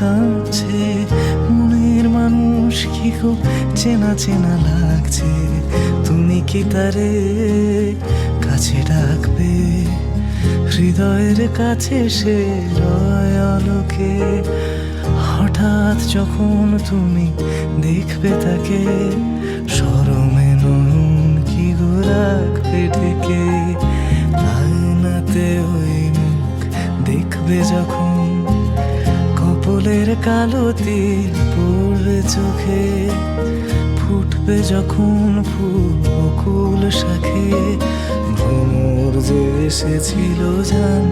কাঁদছে মনের মানুষ কি খুব চেনা চেনা লাগছে? তুমি কি তারে কাছে ডাকবে? হৃদয়ের কাছে সে রয় আলোকে। হঠাৎ যখন তুমি দেখবে তাকে সরমে নয়ন কি গো রাখবে ঢেকে? দেখবে যখন, কপলের কালো তিল পড়বে চোখে, ফুটবে যখন ফুল, বকুল শাখে ভ্রমর যে এসেছিল লোকে